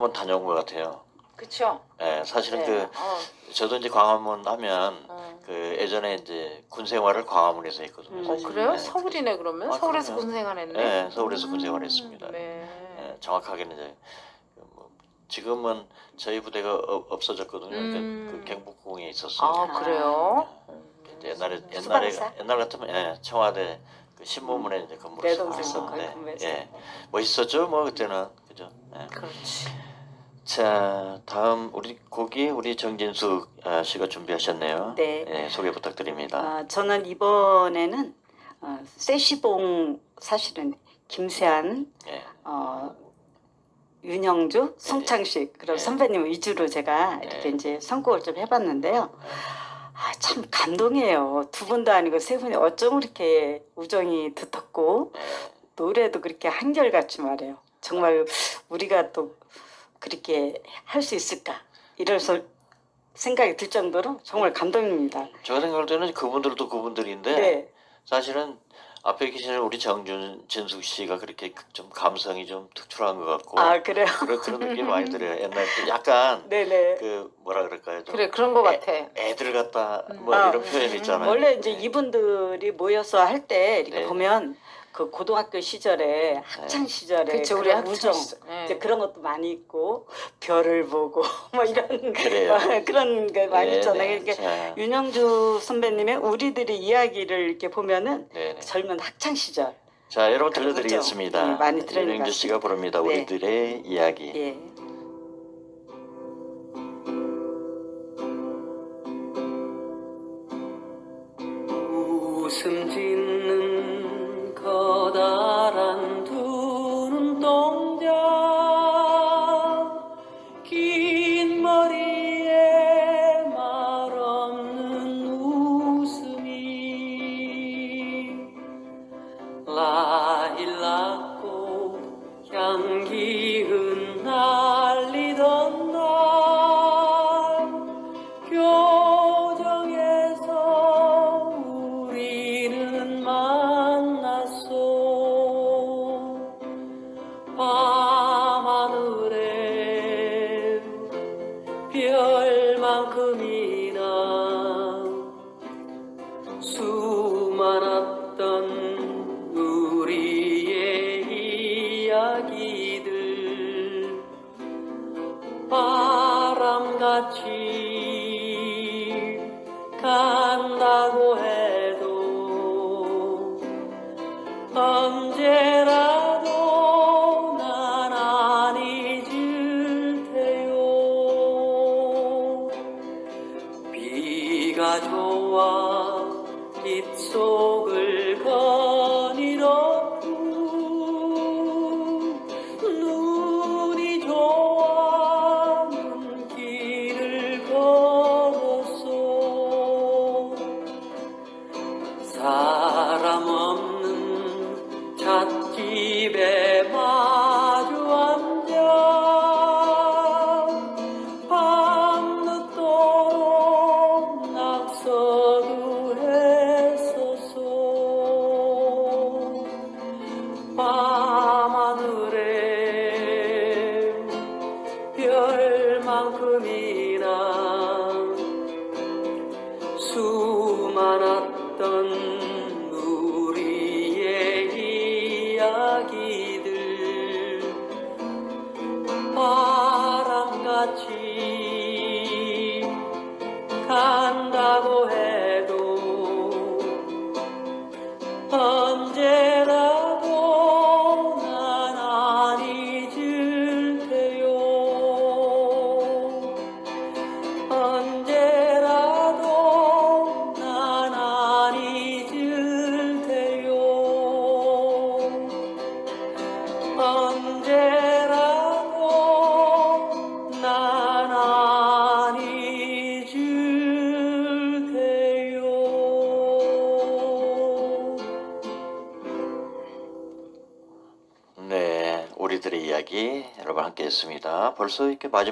한번 다녀온 것 같아요. 그쵸? 예, 사실은 네. 그 어, 저도 이제 광화문 하면 어. 그 예전에 이제 군 생활을 광화문에서 했거든요. 음. 어, 사실. 그래요? 예. 서울이네 그러면? 아, 서울에서 그럼요. 군 생활했네. 네, 서울에서 군 생활했습니다. 네. 예, 정확하게는 이제 그뭐 지금은 저희 부대가 어- 없어졌거든요. 음. 그, 그 경북공에 있었어요. 아 그래요? 이제 옛날에 옛날에 수방사? 옛날 같으면 예, 청와대 그 신문문에 이제 근무를 내 동생도 했었는데. 예, 멋있었죠 뭐 그때는 그죠. 예. 그렇지. 자 다음 우리 곡이 우리 정진숙 아, 씨가 준비하셨네요. 네. 예, 소개 부탁드립니다. 아, 저는 이번에는 어, 세시봉 사실은 김세한, 예. 어, 윤영주, 송창식 그런 네. 선배님 위주로 제가 이렇게 네. 이제 선곡을 좀 해봤는데요. 아, 참 감동이에요. 두 분도 아니고 세 분이 어쩜 그렇게 우정이 두텁고 예. 노래도 그렇게 한결같이 말해요. 정말 우리가 또 그렇게 할 수 있을까 이래서 생각이 들 정도로 정말 감동입니다. 제가 생각할 때는 그분들도 그분들인데 네. 사실은 앞에 계시는 우리 정준 진숙 씨가 그렇게 좀 감성이 좀 특출한 것 같고 아 그래요? 그런 그런 느낌이 많이 들어요. 옛날 그 약간 네네. 그 뭐라 그럴까요? 좀 그래 그런 거 같아. 애들 같다 뭐 아, 이런 표현 있잖아요. 원래 이제 네. 이분들이 모여서 할 때 이렇게 네. 보면 그 고등학교 시절에 학창 시절에 그치 우리 그런 학창 우정 시절. 네. 이제 그런 것도 많이 있고 별을 보고 뭐 이런 그래요. 그런 게 많이 네, 있잖아요. 네. 그러니까 자, 윤영주 선배님의 우리들의 이야기를 이렇게 보면은 네, 네. 젊은 학창 시절 자 여러분 그런 들려드리겠습니다. 거죠. 네, 많이 윤영주 씨가 부릅니다. 네. 우리들의 이야기. 예. 웃음 짓 별만큼이나 수많았던 우리의 이야기들 바람같이 간다고 해 속을 거닐었고 눈이 좋아 눈길을 걸었소. 사람 없는 찻집에 별만큼이나 수많았던 우리의 이야기들 바람같이 우리들의 이야기 여러분 함께 했습니다. 벌써 이렇게 마지막